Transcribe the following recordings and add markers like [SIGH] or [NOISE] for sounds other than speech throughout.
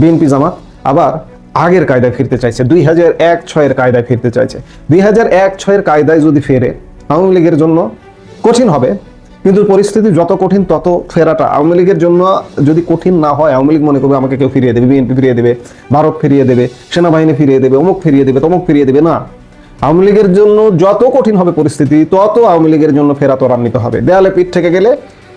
BNP জামাত আবার আগের কায়দায় ফিরতে চাইছে, দুই হাজার এক ছয়ের কায়দায় ফিরতে চাইছে। দুই হাজার এক ছয়ের কায়দায় যদি ফেরে, আওয়ামী লীগের জন্য কঠিন হবে। কিন্তু পরিস্থিতি যত কঠিন, তত ফেরাটা। আওয়ামী লীগের জন্য যদি কঠিন না হয়, আওয়ামী লীগ মনে করবে আমাকে কেউ ফিরিয়ে দেবে, বিএনপি ফিরিয়ে দেবে, ভারত ফিরিয়ে দেবে, সেনাবাহিনী ফিরিয়ে দেবে, অমুক ফিরিয়ে দেবে, তমুক ফিরিয়ে দেবে। না, আওয়ামী লীগের জন্য যত কঠিন হবে পরিস্থিতি, তত আওয়ামী লীগের জন্য ফেরা ত্বরান্বিত হবে। দেয়ালে পিঠ থেকে গেলে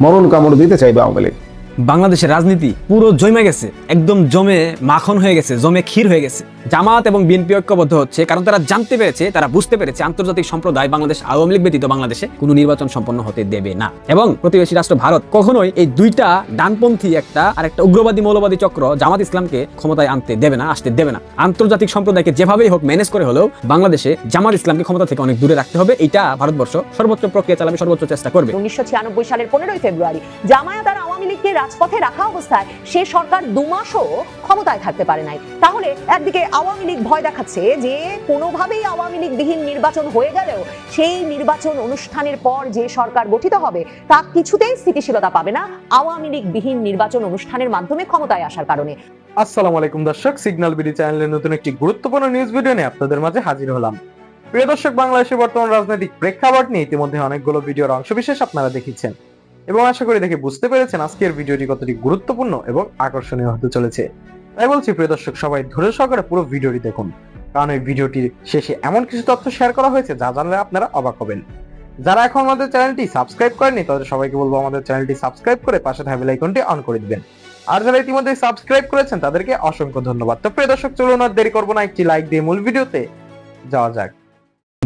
মরণ কামড় দিতে চাইবে আওয়ামী লীগ। বাংলাদেশের রাজনীতি পুরো জমে গেছে। একদম জমে মাখন হয়ে গেছে জমে ক্ষীর হয়ে গেছে। জামাত এবং বিএনপি ঐক্যবদ্ধ হচ্ছে কারণ তারা জানতে পেরেছে, তারা বুঝতে পেরেছে আন্তর্জাতিক সম্প্রদায় বাংলাদেশ আওয়ামী লীগ ব্যতীত বাংলাদেশে কোনো নির্বাচন সম্পন্ন হতে দেবে না। এবং প্রতিবেশী রাষ্ট্র ভারত কখনোই এই দুইটা ডানপন্থী একটা আর একটা উগ্রবাদী মৌলবাদী চক্র জামাত ইসলামকে ক্ষমতায় আনতে দেবে না, আসতে দেবে না। আন্তর্জাতিক সম্প্রদায়কে যেভাবেই হোক ম্যানেজ করে হলেও বাংলাদেশে জামাত ইসলামকে ক্ষমতা থেকে অনেক দূরে রাখতে হবে, এটা ভারতবর্ষ সর্বোচ্চ প্রক্রিয়া চালাবে, সর্বোচ্চ চেষ্টা করবে। উনিশশো ছিয়ানব্বই সালের পনেরোই ফেব্রুয়ারি জামায়াত আর আওয়ামী লীগকে রাজপথে রাখা অবস্থায় সে সরকার দু মাসও ক্ষমতায় থাকতে পারে নাই। তাহলে একদিকে আওয়ামী লীগ ভয় দেখাচ্ছে যে কোনোভাবেই আওয়ামী লীগ বিহীন নির্বাচন হয়ে গেলেও সেই নির্বাচন অনুষ্ঠানের পর যে সরকার গঠিত হবে, তা কিছুতেই স্থিতিশীলতা পাবে না আওয়ামী লীগ বিহীন নির্বাচন অনুষ্ঠানের মাধ্যমে ক্ষমতায় আসার কারণে। আসসালামু আলাইকুম দর্শক, সিগন্যাল বিডি চ্যানেলের নতুন একটি গুরুত্বপূর্ণ নিউজ ভিডিও নিয়ে আপনাদের মাঝে হাজির হলাম। প্রিয় দর্শক বাংলাদেশের বর্তমান রাজনৈতিক প্রেক্ষাপট নিয়ে ইতিমধ্যে অনেকগুলো ভিডিওর অংশবিশেষ আপনারা দেখেছেন। এবং আশা করি দেখে বুঝতে পেরেছেন আজকের ভিডিওটি কতটি গুরুত্বপূর্ণ এবং আকর্ষণীয় হতে চলেছে। তাই বলছি, প্রিয় দর্শক, সবাই ধরে সহকারে পুরো ভিডিওটি দেখুন। কারণ এই ভিডিওটির শেষে এমন কিছু তথ্য শেয়ার করা হয়েছে যা জানলে আপনারা অবাক হবেন। যারা এখন আমাদের চ্যানেলটি সাবস্ক্রাইব করেনি তাদের সবাইকে বলব আমাদের চ্যানেলটি সাবস্ক্রাইব করে পাশে থাকা আইকনটি অন করে দিবেন। আর যারা ইতিমধ্যে সাবস্ক্রাইব করেছেন, তাদেরকে অসংখ্য ধন্যবাদ। তো প্রিয় দর্শক, চলুন আর দেরি করব না, একটি লাইক দিয়ে মূল ভিডিওতে যাওয়া যাক।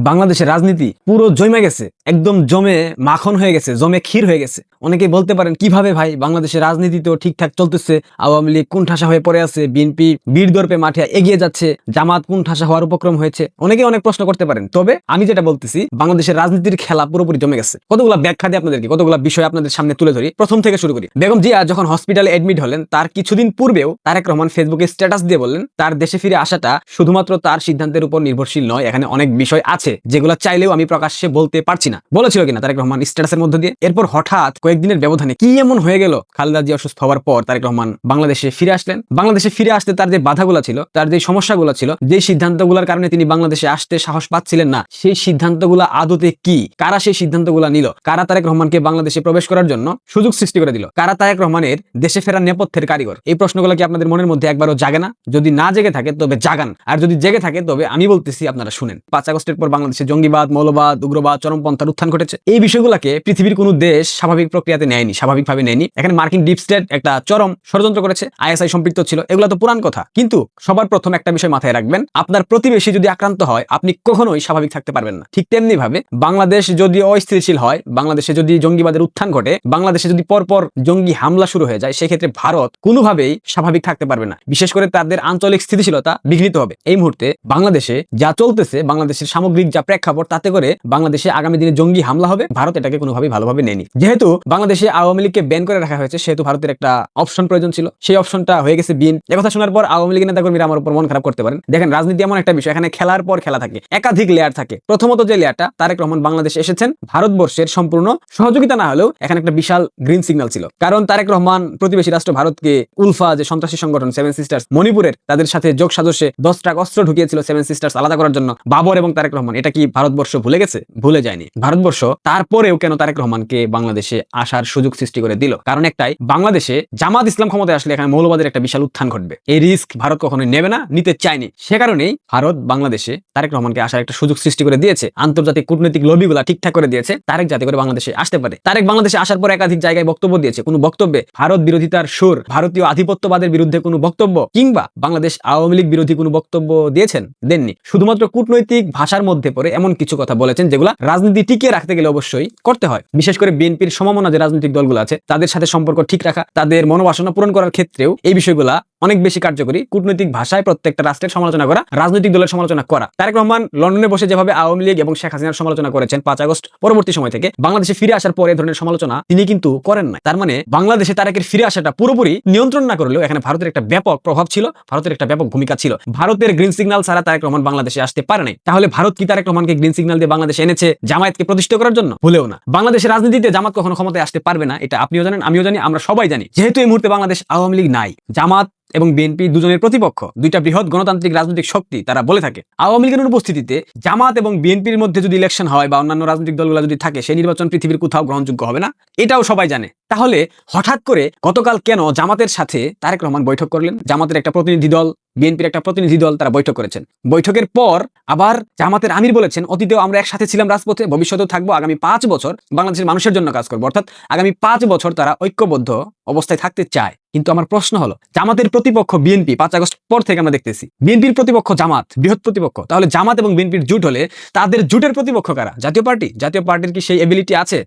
বাংলাদেশের রাজনীতি পুরো জমে গেছে, একদম জমে মাখন হয়ে গেছে, জমে ক্ষীর হয়ে গেছে। অনেকে বলতে পারেন, কীভাবে ভাই বাংলাদেশের রাজনীতি তো ঠিকঠাক চলতেছে? আওয়ামী লীগ কোন ঠাসা হয়ে পড়ে আছে, বিএনপি বীর দর্পে মাঠে এগিয়ে যাচ্ছে, জামাত কোন ঠাসা হওয়ার উপক্রম হয়েছে। অনেকে অনেক প্রশ্ন করতে পারেন, তবে আমি যেটা বলতেছি, বাংলাদেশের রাজনীতির খেলা পুরোপুরি জমে গেছে। কতগুলো ব্যাখ্যা দিয়ে আপনাদেরকে, কতগুলো বিষয় আপনাদের সামনে তুলে ধরি? প্রথম থেকে শুরু করি। বেগম জিয়া যখন হসপিটালে এডমিট হলেন, তার কিছুদিন পূর্বেও তারেক রহমান ফেসবুকে স্ট্যাটাস দিয়ে বললেন, তার দেশে ফিরে আসাটা শুধুমাত্র তার সিদ্ধান্তের উপর নির্ভরশীল নয়, এখানে অনেক বিষয় আছে। যেগুলো চাইলেও আমি প্রকাশ্যে বলতে পারছি না। বলেছিল কিনা তারেক রহমান স্ট্যাটাসের মধ্যে দিয়ে? এরপর হঠাৎ কয়েকদিনের ব্যবধানে কি এমন হয়ে গেল? খালেদা জিয়া অসুস্থ হওয়ার পর তারেক রহমান বাংলাদেশে ফিরে আসলেন। বাংলাদেশে ফিরে আসতে তার যে বাধাগুলো ছিল, তার যে সমস্যাগুলো ছিল, যে সিদ্ধান্তগুলোর কারণে তিনি বাংলাদেশে আসতে সাহস পাচ্ছিলেন না, সেই সিদ্ধান্তগুলো আদতে কি? কারা সেই সিদ্ধান্তগুলো নিল? কারা তারেক রহমানকে বাংলাদেশে প্রবেশ করার জন্য সুযোগ সৃষ্টি করে দিল? কারা তারেক রহমানের দেশে ফেরার নেপথ্যের কারিগর? এই প্রশ্নগুলো কি আপনাদের মনের মধ্যে একবারও জাগে না? যদি না জেগে থাকে, তবে জাগান। আর যদি জেগে থাকে, তবে আমি বলতেছি আপনারা শুনেন। পাঁচ আগস্টের পর বাংলাদেশে জঙ্গিবাদ, মৌলবাদ, উগ্রবাদ চরমপন্থার উত্থান ঘটেছে। এই বিষয়গুলোকে পৃথিবীর কোনো দেশ স্বাভাবিক প্রক্রিয়াতে নেয়নি, স্বাভাবিকভাবে নেয়নি। এখানে মার্কিন ডিপ স্টেট একটা চরম ষড়যন্ত্র করেছে, আইএসআই সম্পৃক্ত ছিল, এগুলো তো পুরান কথা। কিন্তু সবার প্রথম একটা বিষয় মাথায় রাখবেন, আপনার প্রতিবেশী যদি আক্রান্ত হয়, আপনি কখনোই স্বাভাবিক থাকতে পারবেন না। ঠিক তেমনি ভাবে বাংলাদেশ যদি অস্থিতিশীল হয়, বাংলাদেশে যদি জঙ্গিবাদের উত্থান ঘটে, বাংলাদেশে যদি পরপর জঙ্গি হামলা শুরু হয়ে যায়, সেক্ষেত্রে ভারত কোনোভাবেই স্বাভাবিক থাকতে পারবে না। বিশেষ করে তাদের আঞ্চলিক স্থিতিশীলতা বিঘ্নিত হবে। এই মুহূর্তে বাংলাদেশে যা চলতেছে, বাংলাদেশের সামগ্রিক যা প্রেক্ষাপট, তাতে করে বাংলাদেশে আগামী দিনে জঙ্গি হামলা হবে। ভারত এটাকে কোনোভাবেই ভালোভাবে নেয়নি। যেহেতু বাংলাদেশে আওয়ামী লীগকে ব্যান করে রাখা হয়েছে, সেহেতু ভারতের একটা অপশন প্রয়োজন ছিল। সেই অপশনটা হয়ে গেছে বিএন একথা শোনার পর আওয়ামী লীগের নেতাকর্মীরা আমার উপর মন খারাপ করতে পারেন। দেখেন, রাজনীতি এমন একটা বিষয়, এখানে খেলার পর খেলা থাকে, একাধিক লেয়ার থাকে। প্রথমত যে লেয়ারটা তারেক রহমান বাংলাদেশে এসেছেন। ভারতবর্ষের সম্পূর্ণ সহযোগিতা না হলেও এখানে একটা বিশাল গ্রিন সিগন্যাল ছিল। কারণ তারেক রহমান প্রতিবেশী রাষ্ট্র ভারতকে উলফা, যে সন্ত্রাসী সংগঠন সেভেন সিস্টার্স মণিপুরের, তাদের সাথে যোগ সাজসে দশ ট্রাক অস্ত্র ঢুকিয়েছিল সেভেন সিস্টার্স আলাদা করার জন্য। বাবর এবং তারেক রহমান। এটা কি ভারতবর্ষ ভুলে গেছে? ভুলে যায়নি। ভারতবর্ষ তারপরেও কেন তারেক রহমানকে বাংলাদেশে আসার সুযোগ সৃষ্টি করে দিল? কারণ একটাই, বাংলাদেশে জামাত ইসলাম ক্ষমতায় আসলে এখানে মৌলবাদের একটা বিশাল উত্থান ঘটবে। এই রিস্ক ভারত কখনোই নেবে না, নিতে চায়নি। সে কারণেই ভারত বাংলাদেশে তারেক রহমানকে আসার একটা সুযোগ সৃষ্টি করে দিয়েছে। আন্তর্জাতিক কূটনৈতিক লবিগুলা ঠিকঠাক করে দিয়েছে। তারেক যাতে করে বাংলাদেশে আসতে পারে। তারেক বাংলাদেশে আসার পর একাধিক জায়গায় বক্তব্য দিয়েছে। কোনো বক্তব্যে ভারত বিরোধিতার সুর, ভারতীয় আধিপত্যবাদের বিরুদ্ধে কোনো বক্তব্য, কিংবা বাংলাদেশ আওয়ামী লীগ বিরোধী কোনো বক্তব্য দিয়েছেন? দেননি। শুধুমাত্র কূটনৈতিক ভাষার মধ্যে পড়ে এমন কিছু কথা বলেছেন যেগুলা রাজনীতি টিকিয়ে রাখতে গেলে অবশ্যই করতে হয়। বিশেষ করে বিএনপির সমমনা যে রাজনৈতিক দলগুলো আছে, তাদের সাথে সম্পর্ক ঠিক রাখা, তাদের মনোবাসনা পূরণ করার ক্ষেত্রেও এই বিষয়গুলা অনেক বেশি কার্যকরী। কূটনৈতিক ভাষায় প্রত্যেকটা রাষ্ট্রের সমালোচনা করা, রাজনৈতিক দলের সমালোচনা করা। তারেক রহমান লন্ডনে বসে যেভাবে আওয়ামী লীগ এবং শেখ হাসিনার সমালোচনা করেছেন পাঁচ আগস্ট পরবর্তী সময় থেকে, বাংলাদেশে ফিরে আসার পরে ধরনের সমালোচনা তিনি কিন্তু করেন না তার মানে বাংলাদেশে তারেকের ফিরে আসাটা পুরোপুরি নিয়ন্ত্রণ না করলেও এখানে ভারতের একটা ব্যাপক প্রভাব ছিল, ভারতের একটা ব্যাপক ভূমিকা ছিল। ভারতের গ্রিন সিগন্যাল ছাড়া তারেক রহমান বাংলাদেশে আসতে পারে নাই। তাহলে ভারত কি তারেক রহমানকে গ্রিন সিগন্যাল দিয়ে বাংলাদেশে এনেছে জামায়াতকে প্রতিষ্ঠিত করার জন্য? ভুলেও না। বাংলাদেশের রাজনীতিতে জামাত কখনো ক্ষমতায় আসতে পারবে না, এটা আপনিও জানেন, আমিও জানি, আমরা সবাই জানি। যেহেতু এই মুহূর্তে বাংলাদেশ আওয়ামী লীগ নাই, জামাত এবং বিএনপি দুজনের প্রতিপক্ষ, দুইটা বৃহৎ গণতান্ত্রিক রাজনৈতিক শক্তি তারা বলে থাকে। আওয়ামী লীগের উপস্থিতিতে জামাত এবং বিএনপির মধ্যে যদি ইলেকশন হয় বা অন্যান্য রাজনৈতিক দলগুলো যদি থাকে, সেই নির্বাচন পৃথিবীর কোথাও গ্রহণযোগ্য হবে না। এটাও সবাই জানে। তাহলে হঠাৎ করে গতকাল কেন জামাতের সাথে তারেক রহমান বৈঠক করলেন? জামাতের একটা প্রতিনিধি দল বিএনপির একটা প্রতিনিধি দল তারা বৈঠক করেছেন। বৈঠকের পর আবার জামাতের আমির বলেছেন, অতীতেও আমরা একসাথে ছিলাম রাজপথে, ভবিষ্যতেও থাকব। আগামী পাঁচ বছর বাংলাদেশের মানুষের জন্য কাজ করব। অর্থাৎ আগামী পাঁচ বছর তারা ঐক্যবদ্ধ অবস্থায় থাকতে চায়। কিন্তু আমার প্রশ্ন হলো, জামাতের প্রতিপক্ষ বিএনপি, পাঁচ আগস্ট পর থেকে আমরা দেখতেছি, বিএনপির প্রতিপক্ষ জামাত, বৃহৎ প্রতিপক্ষ, তাহলে জামাত এবং বিএনপির জুট হলে তাদের জুটের প্রতিপক্ষ কারা? জাতীয় পার্টি? জাতীয় পার্টির কি সেই এবিলিটি আছে?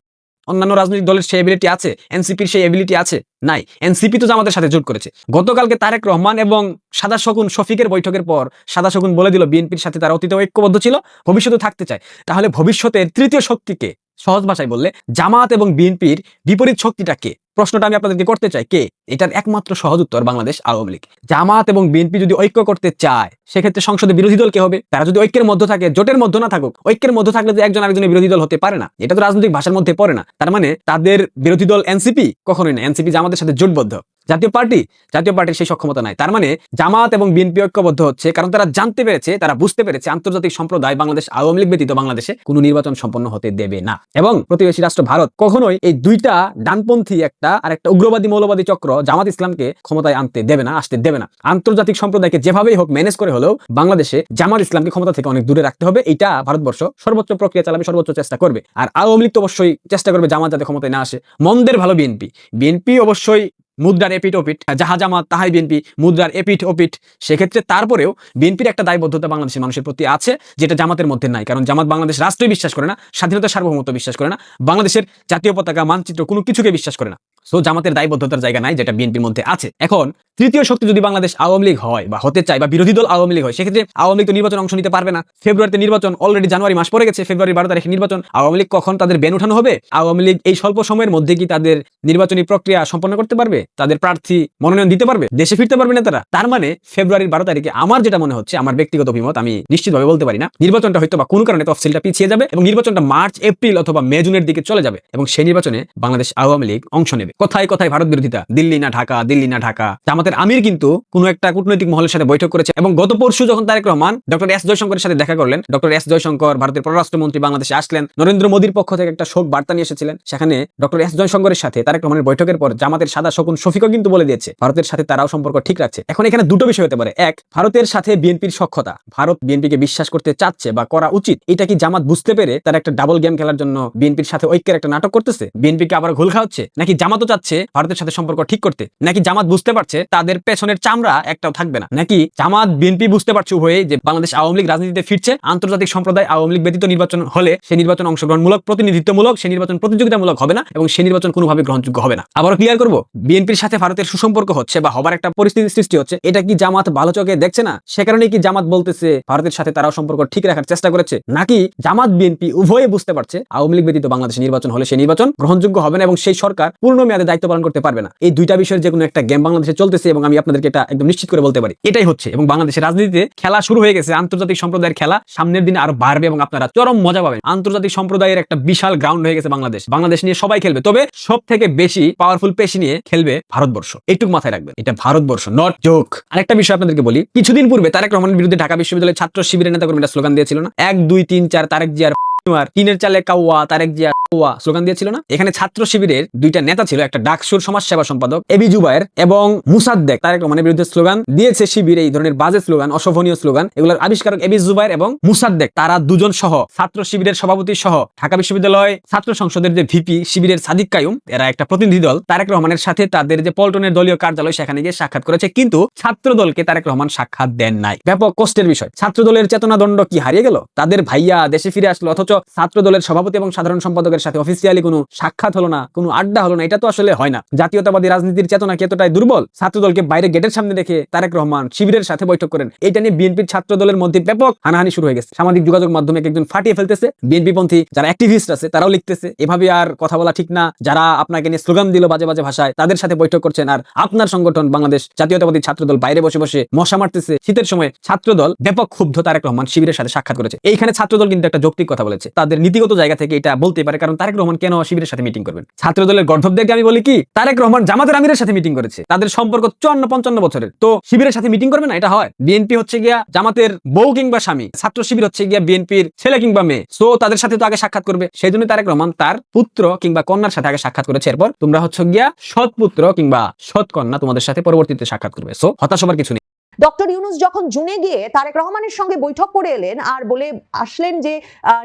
অন্যান্য রাজনৈতিক দলের সেই এবিলিটি আছে এনসিপির সেই এবিলিটি আছে, নাই। এনসিপি তো জামাতের সাথে জোট করেছে। গতকালকে তারেক রহমান এবং সাদা শকুন শফিকের বৈঠকের পর সাদা শকুন বলে দিল বিএনপির সাথে তারা অতীতে ঐক্যবদ্ধ ছিল ভবিষ্যতে থাকতে চায়। তাহলে ভবিষ্যতের তৃতীয় শক্তিকে সহজ ভাষায় বললে জামাত এবং বিএনপির বিপরীত শক্তিটা কে? প্রশ্নটা আমি আপনাদেরকে করতে চাই, কে? এটার একমাত্র সহজ উত্তর বাংলাদেশ আওয়ামী লীগ। জামাত এবং বিএনপি যদি ঐক্য করতে চায়, সেক্ষেত্রে সংসদে বিরোধী দল কে হবে? তারা যদি ঐক্যের মধ্যে থাকে, জোটের মধ্যে না থাকুক, ঐক্যের মধ্যে থাকলে তো একজন আরেকজনের বিরোধী দল হতে পারে না। এটা তো রাজনৈতিক ভাষার মধ্যে পড়ে না। তার মানে তাদের বিরোধী দল এনসিপি? কখনোই না। এনসিপি জামাতের সাথে জোটবদ্ধ। জাতীয় পার্টি, জাতীয় পার্টির সেই সক্ষমতা নাই। তার মানে জামাত এবং বিএনপি ঐক্যবদ্ধ হচ্ছে কারণ তারা জানতে পেরেছে, তারা বুঝতে পেরেছে আন্তর্জাতিক সম্প্রদায় বাংলাদেশ আওয়ামী লীগ ব্যতীত বাংলাদেশে কোনো নির্বাচন সম্পন্ন হতে দেবে না। এবং প্রতিবেশী রাষ্ট্র ভারত কখনোই এই দুইটা ডানপন্থী একটা আর একটা উগ্রবাদী মৌলবাদী চক্র জামাত ইসলামকে ক্ষমতায় আনতে দেবে না, আসতে দেবে না। আন্তর্জাতিক সম্প্রদায়কে যেভাবেই হোক ম্যানেজ করে হলেও বাংলাদেশে জামাত ইসলামকে ক্ষমতা থেকে অনেক দূরে রাখতে হবে। এটা ভারতবর্ষ সর্বোচ্চ প্রক্রিয়া চালাবে, সর্বোচ্চ চেষ্টা করবে। আর আওয়ামী লীগ তো অবশ্যই চেষ্টা করবে জামাত যাতে ক্ষমতায় না আসে। মন্দের ভালো বিএনপি। বিএনপি অবশ্যই মুদ্রার এপিট ওপিট যাহা জামাত, তাহাই বিএনপি, মুদ্রার এপিট ওপিট সেক্ষেত্রে তারপরেও বিএনপির একটা দায়বদ্ধতা বাংলাদেশের মানুষের প্রতি আছে, যেটা জামাতের মধ্যে নাই। কারণ জামাত বাংলাদেশ রাষ্ট্রই বিশ্বাস করে না, স্বাধীনতা সার্বভৌমত্ব বিশ্বাস করে না, বাংলাদেশের জাতীয় পতাকা, মানচিত্র কোনো কিছুকে বিশ্বাস করে না। সো জামাতের দায়বদ্ধতার জায়গা নাই যেটা বিএনপির মধ্যে আছে। এখন, তৃতীয় শক্তি যদি বাংলাদেশ আওয়ামী লীগ হয় বা হতে চায় বা বিরোধী দল আওয়ামী লীগ হয়, সেক্ষেত্রে আওয়ামী লীগ তো নির্বাচন অংশ নিতে পারবে না। ফেব্রুয়ারিতে নির্বাচন অলরেডি জানুয়ারি মাস পড়ে গেছে, ফেব্রুয়ারি বারো তারিখে নির্বাচন। আওয়ামী লীগ কখন তাদের ব্যান উঠানো হবে? আওয়ামী লীগ এই স্বল্প সময়ের মধ্যে কি তাদের নির্বাচনী প্রক্রিয়া সম্পন্ন করতে পারবে? তাদের প্রার্থী মনোনয়ন দিতে পারবে? দেশে ফিরতে পারবে না তারা? তার মানে ফেব্রুয়ারির বারো তারিখে আমার যেটা মনে হচ্ছে, আমার ব্যক্তিগত অভিমত, আমি নিশ্চিতভাবে বলতে পারি না, নির্বাচনটা হয়তো বা কোনো কারণে তফসিলটা পিছিয়ে যাবে এবং নির্বাচনটা মার্চ, এপ্রিল অথবা মে, জুনের দিকে চলে যাবে এবং সেই নির্বাচনে বাংলাদেশ আওয়ামী লীগ অংশ নেবে। কোথায় কোথায় ভারত বিরোধিতা? দিল্লি না ঢাকা? দিল্লি না ঢাকা? জামাতের আমির কিন্তু কোনো একটা কূটনৈতিক মহলের সাথে বৈঠক করেছে এবং গত পরশু যখন তারেক রহমান ডক্টর এস জয়শঙ্করের সাথে দেখা করলেন, ডক্টর এস জয়শঙ্কর ভারতের পররাষ্ট্রমন্ত্রী বাংলাদেশে আসলেন, নরেন্দ্র মোদীর পক্ষ থেকে একটা শোক বার্তা নিয়ে এসেছিলেন, সেখানে ডক্টর এস জয়শঙ্করের সাথে তারেক রহমানের বৈঠকের পর জামাতের সাদা শকুন শফিকও কিন্তু বলে দিয়েছে, ভারতের সাথে তারাও সম্পর্ক ঠিক রাখছে। এখন এখানে দুটো বিষয় হতে পারে। এক, ভারতের সাথে বিএনপির সক্ষতা। ভারত বিএনপিকে বিশ্বাস করতে চাচ্ছে বা করা উচিত, এটা কি জামাত বুঝতে পেরে তারা একটা ডাবল গেম খেলার জন্য বিএনপির সাথে ঐক্যের একটা নাটক করতেছে? বিএনপিকে আবার ঘুল খাওয়াচ্ছে? নাকি জামাতও চাচ্ছে ভারতের সাথে সম্পর্ক ঠিক করতে। নাকি জামাত বুঝতে পারছে তাদের পেছনের চামড়া একটাও থাকবে না? নাকি জামাত, বিএনপি বুঝতে পারছে উভয়ে যে বাংলাদেশ আওয়ামী লীগ রাজনীতিতে ফিরছে, আন্তর্জাতিক সম্প্রদায় আওয়ামী লীগ ব্যতীত নির্বাচন হলে সেই নির্বাচন অংশগ্রহণমূলক, প্রতিনিধিত্বমূলক সেই নির্বাচন প্রতিযোগিতামূলক হবে না এবং সেই নির্বাচন কোনোভাবে গ্রহণযোগ্য হবে না। আবার ক্লিয়ার করব, বিএনপির সাথে ভারতের সুসম্পর্ক হচ্ছে বা হবার একটা পরিস্থিতি সৃষ্টি হচ্ছে, এটা কি জামাত ভালো চোখে দেখছে না? সে কারণে কি জামাত বলতেছে ভারতের সাথে তারাও সম্পর্ক ঠিক রাখার চেষ্টা করেছে? নাকি জামাত, বিএনপি উভয়ে বুঝতে পারছে আওয়ামী লীগ ব্যতীত বাংলাদেশে নির্বাচন হলে সেই নির্বাচন গ্রহণযোগ্য হবে না এবং সেই সরকার পূর্ণ মেয়াদে দায়িত্ব পালন করতে পারবে না। এই দুইটা বিষয়ের যে কোনো একটা গেম বাংলাদেশে চলতেছে এবং আমি আপনাদেরকে এটা একদম নিশ্চিত করে বলতে পারি। এটাই হচ্ছে এবং বাংলাদেশের রাজনীতিতে খেলা শুরু হয়ে গেছে, আন্তর্জাতিক সম্প্রদায়ের খেলা সামনের দিনে আরও বাড়বে এবং আপনারা চরম মজা পাবেন। আন্তর্জাতিক সম্প্রদায়ের একটা বিশাল গ্রাউন্ড হয়ে গেছে বাংলাদেশ। বাংলাদেশ নিয়ে সবাই খেলবে, তবে সব থেকে বেশি পাওয়ারফুল পেশি নিয়ে খেলবে ভারতবর্ষ। এইটুকু মাথায় রাখবেন, এটা ভারতবর্ষ নট জোক আরেকটা বিষয় আপনাদেরকে বলি, কিছুদিন পূর্বে তারেক রহমানের বিরুদ্ধে ঢাকা বিশ্ববিদ্যালয়ের ছাত্র শিবিরের নেতা কর্মীরা স্লোগান দিয়েছিল না? এক, দুই, তিন, চার, তারেক জিয়ার [LAUGHS] তিনের চালে কাউয়া, তারেক জিয়া কাউয়া স্লোগান দিয়েছিল না? এখানে ছাত্র শিবিরের দুইটা নেতা ছিল, একটা ডাকসুর সমাজ সেবা সম্পাদক এবি জুবায়ের এবং মুসাদ্দেক। তারেক রহমানের বিরুদ্ধে স্লোগান দিয়েছে শিবির, এই ধরনের বাজে স্লোগান, অশোভনীয় স্লোগান। এগুলোর আবিষ্কারক এবি জুবায়ের এবং মুসাদ্দেক। তারা দুজন সহ, ছাত্র শিবিরের সভাপতি সহ, ঢাকা বিশ্ববিদ্যালয় ছাত্র সংসদের যে ভিপি শিবিরের সাদিক কায়ুম, এরা একটা প্রতিনিধি দল। তারেক রহমানের সাথে তাদের যে পল্টনের দলীয় কার্যালয়, সেখানে গিয়ে সাক্ষাৎ করেছে। কিন্তু ছাত্র দলকে তারেক রহমান সাক্ষাৎ দেন নাই। ব্যাপক কষ্টের বিষয়। ছাত্র দলের চেতনা দণ্ড কি হারিয়ে গেল? তাদের ভাইয়া দেশে ফিরে আসলো, অথচ ছাত্র দলের সভাপতি এবং সাধারণ সম্পাদকের সাথে অফিসিয়ালি কোনো সাক্ষাৎ হলো না, কোনো আড্ডা হলো না, এটা তো আসলে হয় না। জাতীয়তাবাদী রাজনীতির চেতনা কতটাই দুর্বল ছাত্র দলকে বাইরে গেটের সামনে রেখে তারেক রহমান শিবিরের সাথে বৈঠক করেন। এটা নিয়ে বিএনপির ছাত্র দলের মধ্যে ব্যাপক হানাহানি শুরু হয়ে গেছে। সামাজিক যোগাযোগ মাধ্যমে একজন ফাটিয়ে ফেলতেছে। বিএনপি পন্থী যারা অ্যাক্টিভিস্ট আছে, তারাও লিখতেছে, এভাবে আর কথা বলা ঠিক না। যারা আপনাকে নিয়ে স্লোগান দিল বাজে বাজে ভাষায়, তাদের সাথে বৈঠক করছেন। আর আপনার সংগঠন, বাংলাদেশ জাতীয়তাবাদী ছাত্র দল বাইরে বসে বসে মশা মারতেছে। শীতের সময় ছাত্র দল ব্যাপক ক্ষুব্ধ তারেক রহমান শিবিরের সাথে সাক্ষাৎ করেছে। এইখানে ছাত্র দল কিন্তু একটা যৌক্তিক কথা বলেছে। তাদের নীতিগত জায়গা থেকে এটা বলতে পারে, কারণ করেন তারেক রহমান কেন শিবিরের সাথে মিটিং করবেন? ছাত্র দলের গর্ধবদেরকে আমি বলি কি, তারেক রহমান জামাতের আমিরের সাথে মিটিং করেছে। তাদের সম্পর্ক চুয়ান্ন পঞ্চান্ন বছরের। তো শিবিরের সাথে মিটিং করবে না? এটা হয়। বিএনপি হচ্ছে গিয়া জামাতের বউ কিংবা স্বামী। ছাত্র শিবির হচ্ছে গিয়া বিএনপির ছেলে কিংবা মেয়ে। সো তাদের সাথে তো আগে সাক্ষাৎ করবে। সেই জন্য তারেক রহমান তার পুত্র কিংবা কন্যার সাথে আগে সাক্ষাৎ করেছে। এরপর তোমরা হচ্ছে গিয়া সৎ পুত্র কিংবা সৎ কন্যা তোমাদের সাথে পরবর্তীতে সাক্ষাৎ করবে। সো হতাশ হবার কিছু নেই। ডক্টর ইউনুস যখন জুনে গিয়ে তারেক রহমানের সঙ্গে বৈঠক করে এলেন আর বলে আসলেন যে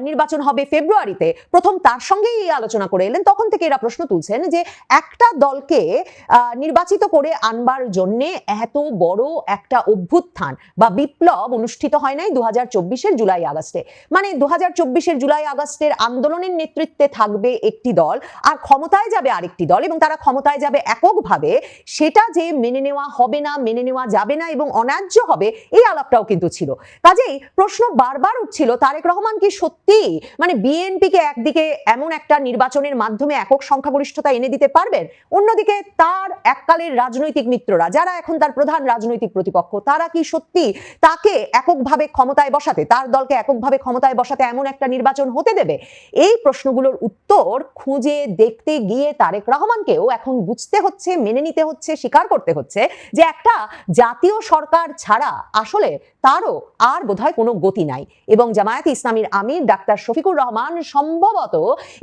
নির্বাচন হবে ফেব্রুয়ারিতে, প্রথম তার সঙ্গেই এই আলোচনা করে এলেন, তখন থেকে এরা প্রশ্ন তুলছেন যে, একটা দলকে নির্বাচিত করে আনবার জন্য এত বড় একটা অভ্যুত্থান বা বিপ্লব অনুষ্ঠিত হয় নাই দু হাজার জুলাই আগস্টে। মানে দু হাজার জুলাই আগস্টের আন্দোলনের নেতৃত্বে থাকবে একটি দল আর ক্ষমতায় যাবে আরেকটি দল এবং তারা ক্ষমতায় যাবে এককভাবে, সেটা যে মেনে নেওয়া হবে না, মেনে নেওয়া যাবে না এবং অন্যায্য হবে, এই আলাপটাও কিন্তু ছিল। কাজেই প্রশ্ন বারবার উঠছিল, তারেক রহমান কি সত্যি মানে বিএনপিকে একদিকে এমন একটা নির্বাচনের মাধ্যমে একক সংখ্যাগরিষ্ঠতা এনে দিতে পারবেন? অন্যদিকে তার এককালের রাজনৈতিক মিত্ররা, যারা এখন তার প্রধান রাজনৈতিক প্রতিপক্ষ, তারা কি সত্যি তাকে এককভাবে ক্ষমতায় বসাতে, তার দলকে এককভাবে ক্ষমতায় বসাতে এমন একটা নির্বাচন হতে দেবে? এই প্রশ্নগুলোর উত্তর খুঁজে দেখতে গিয়ে তারেক রহমানকেও এখন বুঝতে হচ্ছে, মেনে নিতে হচ্ছে, স্বীকার করতে হচ্ছে যে একটা জাতীয় সরকার ছাড়া আসলে তারও আর বোধহয় কোনো গতি নাই। এবং জামায়াত ইসলামীর আমির ডাক্তার শফিকুর রহমান সম্ভবত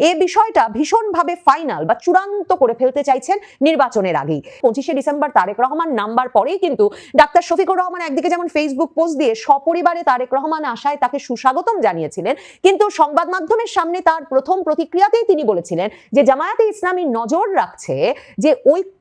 এ বিষয়টা ভীষণভাবে ফাইনাল বা চূড়ান্ত করে ফেলতে চাইছেন নির্বাচনের আগেই। পঁচিশে ডিসেম্বর তারেক রহমান নাম্বার পরেই কিন্তু ডাক্তার শফিকুর রহমান একদিকে যেমন ফেসবুক পোস্ট দিয়ে সপরিবারে তারেক রহমান আশায় তাকে সুস্বাগতম জানিয়েছিলেন, কিন্তু সংবাদ মাধ্যমের সামনে তার প্রথম প্রতিক্রিয়াতেই তিনি বলেছিলেন যে জামায়াতে ইসলামী নজর রাখছে যে ঐক্য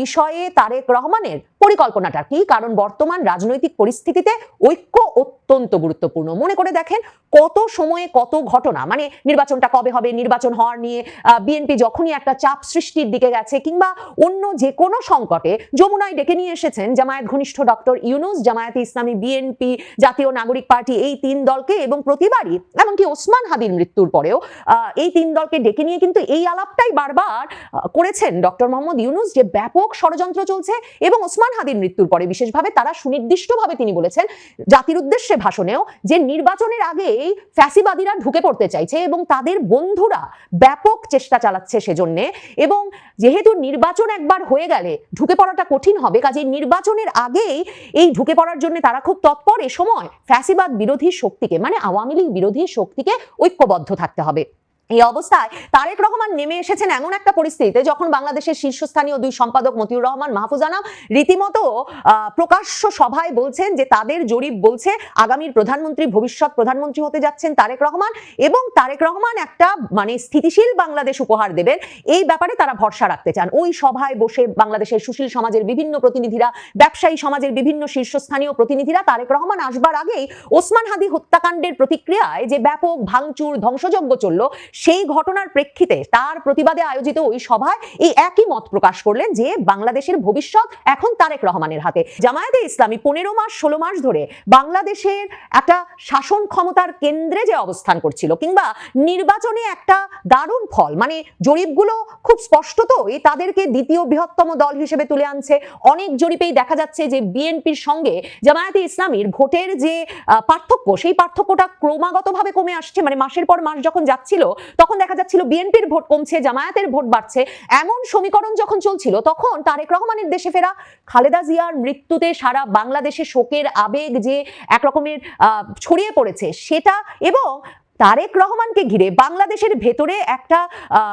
বিষয়ে তারেক রহমানের পরিকল্পনাটা কি? কারণ বর্তমান রাজনৈতিক পরিস্থিতিতে ঐক্য অত্যন্ত গুরুত্বপূর্ণ। মনে করে দেখেন কত সময়ে কত ঘটনা মানে নির্বাচনটা কবে হবে, নির্বাচন হওয়ার নিয়ে বিএনপি যখনই একটা চাপ সৃষ্টির দিকে গেছে কিংবা অন্য যে কোনো সংকটে যমুনায় ডেকে নিয়ে এসেছেন জামায়াত ঘনিষ্ঠ ডক্টর ইউনুস, জামায়াতে ইসলামী বিএনপি, জাতীয় নাগরিক পার্টি এই তিন দলকে এবং প্রতিবারই, এমনকি ওসমান হাদির মৃত্যুর পরেও এই তিন দলকে ডেকে নিয়ে কিন্তু এই আলাপটাই বারবার করেছেন ডক্টর মোহাম্মদ ইউনুস যে ব্যাপক ষড়যন্ত্র চলছে এবং ওসমান হাদির মৃত্যুর পরে বিশেষভাবে তারা সুনির্দিষ্টভাবে তিনি বলেছেন জাতির উদ্দেশ্যে ভাষণেও যে নির্বাচনের আগেই ফ্যাসিবাদীরা ঢুকে পড়তে চাইছে এবং তাদের বন্ধুরা ব্যাপক চেষ্টা চালাচ্ছে সেজন্যে এবং যেহেতু নির্বাচন একবার হয়ে গেলে ঢুকে পড়াটা কঠিন হবে কাজে নির্বাচনের আগেই এই ঢুকে পড়ার জন্য তারা খুব তৎপর এ সময় ফ্যাসিবাদ বিরোধী শক্তিকে মানে আওয়ামী লীগ বিরোধী শক্তিকে ঐক্যবদ্ধ থাকতে হবে। এই অবস্থায় তারেক রহমান নেমে এসেছেন এমন একটা পরিস্থিতিতে যখন বাংলাদেশের শীর্ষস্থানীয় দুই সম্পাদক মতিউর রহমান, মাহফুজ আনাম রীতিমতো প্রকাশ্য সভায় বলছেন যে তাদের জরিপ বলছে আগামীর প্রধানমন্ত্রী, ভবিষ্যৎ প্রধানমন্ত্রী হতে যাচ্ছেন তারেক রহমান এবং তারেক রহমান একটা মানে স্থিতিশীল বাংলাদেশ উপহার দেবেন। এই ব্যাপারে তারা ভরসা রাখতে চান। ওই সভায় বসে বাংলাদেশের সুশীল সমাজের বিভিন্ন প্রতিনিধিরা, ব্যবসায়ী সমাজের বিভিন্ন শীর্ষস্থানীয় প্রতিনিধিরা তারেক রহমান আসবার আগেই ওসমান হাদি হত্যাকাণ্ডের প্রতিক্রিয়ায় যে ব্যাপক ভাঙচুর, ধ্বংসযজ্ঞ চলল সেই ঘটনার প্রেক্ষিতে তার প্রতিবাদে আয়োজিত ওই সভায় এই একই মত প্রকাশ করলেন যে বাংলাদেশের ভবিষ্যৎ এখন তারেক রহমানের হাতে। জামায়াতে ইসলামী পনেরো মাস, ষোলো মাস ধরে বাংলাদেশের একটা শাসন ক্ষমতার কেন্দ্রে যে অবস্থান করছিল কিংবা নির্বাচনে একটা দারুণ ফল মানে জরিপগুলো খুব স্পষ্টতই তাদেরকে দ্বিতীয় বৃহত্তম দল হিসেবে তুলে আনছে। অনেক জরিপেই দেখা যাচ্ছে যে বিএনপির সঙ্গে জামায়াতে ইসলামীর ভোটের যে পার্থক্য, সেই পার্থক্যটা ক্রমাগতভাবে কমে আসছে। মানে মাসের পর মাস যখন যাচ্ছিল তখন দেখা যাচ্ছিল বিএনপির ভোট কমছে জামায়াতের ভোট বাড়ছে। এমন সমীকরণ যখন চলছিল তখন তারেক রহমানের দেশে ফেরা খালেদা জিয়ার মৃত্যুতে সারা বাংলাদেশে শোকের আবেগ যে একরকমের আহ, ছড়িয়ে পড়েছে সেটা এবং তারেক রহমানকে ঘিরে বাংলাদেশের ভেতরে একটা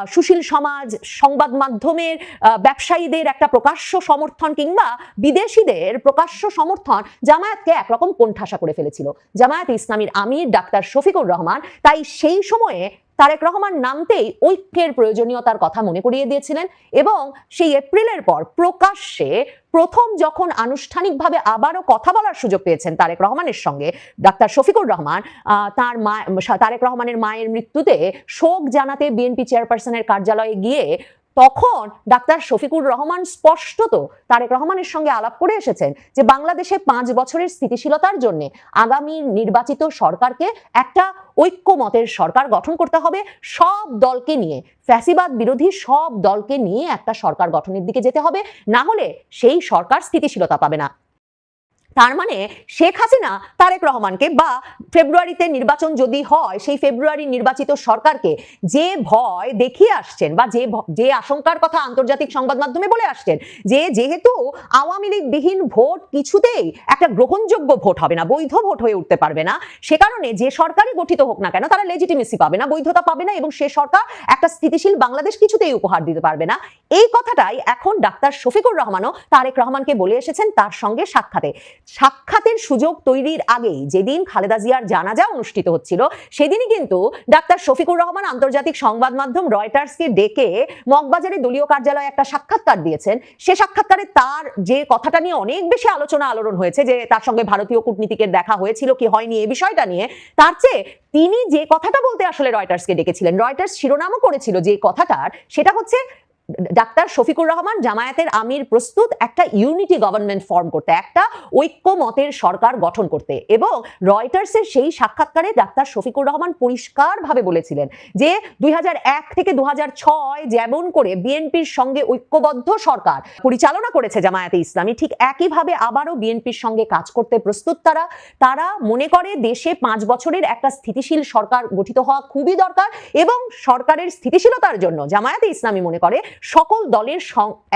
সুশীল সমাজ সংবাদ মাধ্যমের ব্যবসায়ীদের একটা প্রকাশ্য সমর্থন কিংবা বিদেশিদের প্রকাশ্য সমর্থন জামায়াতকে একরকম কোণঠাসা করে ফেলেছিল। জামায়াত ইসলামীর আমির ডাক্তার শফিকুর রহমান তাই সেই সময়ে তারেক রহমান নামতেই ঐক্যের প্রয়োজনীয়তার কথা মনে করিয়ে দিয়েছিলেন এবং সেই এপ্রিলের পর প্রকাশ্যে প্রথম যখন আনুষ্ঠানিকভাবে আবারও কথা বলার সুযোগ পেয়েছেন তারেক রহমানের সঙ্গে, ডাক্তার শফিকুর রহমান তার মা, তারেক রহমানের মায়ের মৃত্যুতে শোক জানাতে বিএনপি চেয়ারপারসনের কার্যালয়ে গিয়ে তখন ডাক্তার শফিকুর রহমান স্পষ্টত তারেক রহমানের সঙ্গে আলাপ করে এসেছেন যে বাংলাদেশে পাঁচ বছরের স্থিতিশীলতার জন্য আগামী নির্বাচিত সরকারকে একটা ঐক্যমতের সরকার গঠন করতে হবে। সব দলকে নিয়ে, ফ্যাসিবাদ বিরোধী সব দলকে নিয়ে একটা সরকার গঠনের দিকে যেতে হবে। না হলে সেই সরকার স্থিতিশীলতা পাবে না। তার মানে শেখ হাসিনা তারেক রহমানকে বা ফেব্রুয়ারিতে নির্বাচন যদি হয়, সেই ফেব্রুয়ারি নির্বাচিত সরকারকে যে ভয় দেখিয়ে আসছেন বা যে যে আশঙ্কার কথা আন্তর্জাতিক সংবাদ মাধ্যমে বলে আসছেন যে যেহেতু আওয়ামী লীগ বিহীন ভোট কিছুতেই একটা গ্রহণযোগ্য ভোট হবে না, বৈধ ভোট হয়ে উঠতে পারবে না, সে কারণে যে সরকারই গঠিত হোক না কেন, তারা লেজিটিমেসি পাবে না, বৈধতা পাবে না এবং সে সরকার একটা স্থিতিশীল বাংলাদেশ কিছুতেই উপহার দিতে পারবে না। এই কথাটাই এখন ডাক্তার শফিকুর রহমানও তারেক রহমানকে বলে এসেছেন তার সঙ্গে সাক্ষাতে। সাক্ষাতের সুযোগ তৈরির আগেই যেদিন খালেদা জিয়ার জানাজা অনুষ্ঠিত হচ্ছিল, সেদিনই কিন্তু ডাক্তার শফিকুর রহমান আন্তর্জাতিক সংবাদ মাধ্যম রয়টার্সকে ডেকে মগবাজারে দলীয় কার্যালয়ে একটা সাক্ষাৎকার দিয়েছেন। সে সাক্ষাৎকারে তার যে কথাটা নিয়ে অনেক বেশি আলোচনা আলোড়ন হয়েছে, যে তার সঙ্গে ভারতীয় কূটনীতিকের দেখা হয়েছিল কি হয়নি এই বিষয়টা নিয়ে, তার চেয়ে তিনি যে কথাটা বলতে আসলে রয়টার্সকে ডেকেছিলেন, রয়টার্স শিরোনামও করেছিল যে কথাটার, সেটা হচ্ছে ডাক্তার শফিকুর রহমান জামায়াতের আমির প্রস্তুত একটা ইউনিটি গভর্নমেন্ট ফর্ম করতে, একটা ঐক্যমতের সরকার গঠন করতে এবং রয়টার্সের সেই সাক্ষাৎকারে ডাক্তার শফিকুর রহমান পরিষ্কারভাবে বলেছিলেন যে দুই হাজার এক থেকে দু হাজার ছয় যেমন করে বিএনপির সঙ্গে ঐক্যবদ্ধ সরকার পরিচালনা করেছে জামায়াতে ইসলামী, ঠিক একইভাবে আবারও বিএনপির সঙ্গে কাজ করতে প্রস্তুত তারা। তারা মনে করে দেশে পাঁচ বছরের একটা স্থিতিশীল সরকার গঠিত হওয়া খুবই দরকার এবং সরকারের স্থিতিশীলতার জন্য, জামায়াতে ইসলামী মনে করে সকল দলের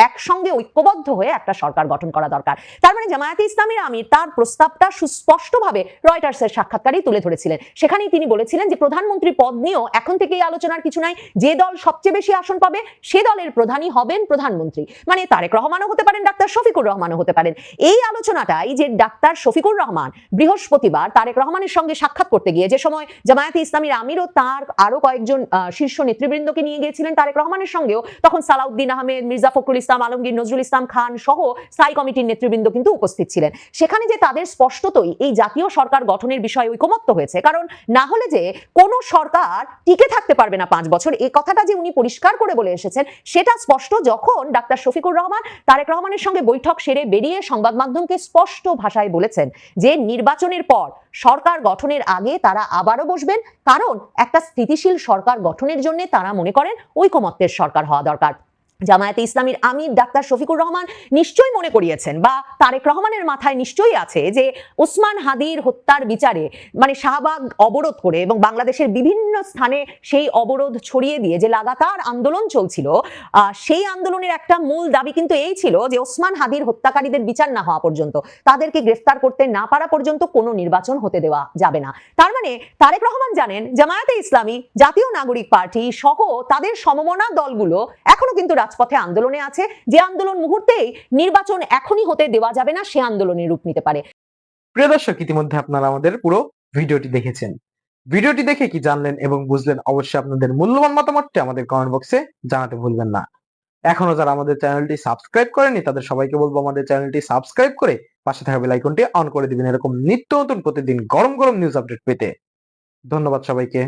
একসঙ্গে ঐক্যবদ্ধ হয়ে একটা সরকার গঠন করা দরকার। তার মানে জামায়াতে ইসলামীর আমির তার প্রস্তাবটা সুস্পষ্টভাবে রয়টার্সের সাক্ষাৎকারেই তুলে ধরেছিলেন। সেখানেই তিনি বলেছিলেন যে, প্রধানমন্ত্রী পদ নিয়েও এখন থেকে এই আলোচনার কিছু নাই। যে দল সবচেয়ে বেশি আসন পাবে, সে দলের প্রধানই হবেন প্রধানমন্ত্রী। মানে তারেক রহমানও হতে পারেন, ডাক্তার শফিকুর রহমানও হতে পারেন। এই আলোচনাটাই যে ডাক্তার শফিকুর রহমান বৃহস্পতিবার তারেক রহমানের সঙ্গে সাক্ষাৎ করতে গিয়ে, যে সময় জামায়াতে ইসলামীর আমিরও তার আরও কয়েকজন শীর্ষ নেতৃবৃন্দকে নিয়ে গিয়েছিলেন তারেক রহমানের সঙ্গেও, তখন সালাউদ্দিন আহমেদ, মির্জা ফখরুল ইসলাম, আলমগীর নজরুল ইসলাম খান সহ স্থায়ী কমিটির নেতৃবৃন্দ কিন্তু উপস্থিত ছিলেন। সেখানে যে তাদের স্পষ্টতই এই জাতীয় সরকার গঠনের বিষয়ে ঐকমত্য হয়েছে, কারণ না হলে যে কোনো সরকার টিকে থাকতে পারবে না পাঁচ বছর। এই কথাটা যে উনি পরিষ্কার করে বলে এসেছেন, সেটা স্পষ্ট যখন ডাক্তার শফিকুর রহমান, তারেক রহমানের সঙ্গে বৈঠক সেরে বেরিয়ে সংবাদ মাধ্যমকে স্পষ্ট ভাষায় বলেছেন যে নির্বাচনের পর সরকার গঠনের আগে তারা আবারও বসবেন। কারণ একটা স্থিতিশীল সরকার গঠনের জন্য তারা মনে করেন ঐকমত্যের সরকার হওয়া দরকার। জামায়াতে ইসলামীর আমির ডাক্তার শফিকুর রহমান নিশ্চয়ই মনে করিয়েছেন বা তারেক রহমানের মাথায় নিশ্চয়ই আছে যে ওসমান হাদির হত্যার বিচারে মানে শাহবাগ অবরোধ করে এবং বাংলাদেশের বিভিন্ন স্থানে সেই অবরোধ ছড়িয়ে দিয়ে যে লাগাতার আন্দোলন চলছিল সেই আন্দোলনের একটা মূল দাবি কিন্তু এই ছিল যে ওসমান হাদির হত্যাকারীদের বিচার না হওয়া পর্যন্ত, তাদেরকে গ্রেফতার করতে না পারা পর্যন্ত কোনো নির্বাচন হতে দেওয়া যাবে না। তার মানে তারেক রহমান জানেন জামায়াতে ইসলামী জাতীয় নাগরিক পার্টি সহ তাদের সমমনা দলগুলো এখনও কিন্তু রাজপথে আন্দোলনে আছে। যে আন্দোলন মুহূর্তেই নির্বাচন এখনই হতে দেওয়া যাবে না, সে আন্দোলনের রূপ নিতে পারে। প্রিয় দর্শক, ইতিমধ্যে আপনারা আমাদের পুরো ভিডিওটি দেখেছেন। ভিডিওটি দেখে কি জানলেন এবং বুঝলেন অবশ্যই আপনাদের মূল্যবান মতামতটি আমাদের কমেন্ট বক্সে জানাতে ভুলবেন না। এখনও যারা আমাদের চ্যানেলটি সাবস্ক্রাইব করেনি তাদের সবাইকে বলব আমাদের চ্যানেলটি সাবস্ক্রাইব করে পাশে থাকা বেল আইকনটি অন করে দিবেন। এরকম নিত্য নতুন প্রতিদিন গরম গরম নিউজ আপডেট পেতে। ধন্যবাদ সবাইকে।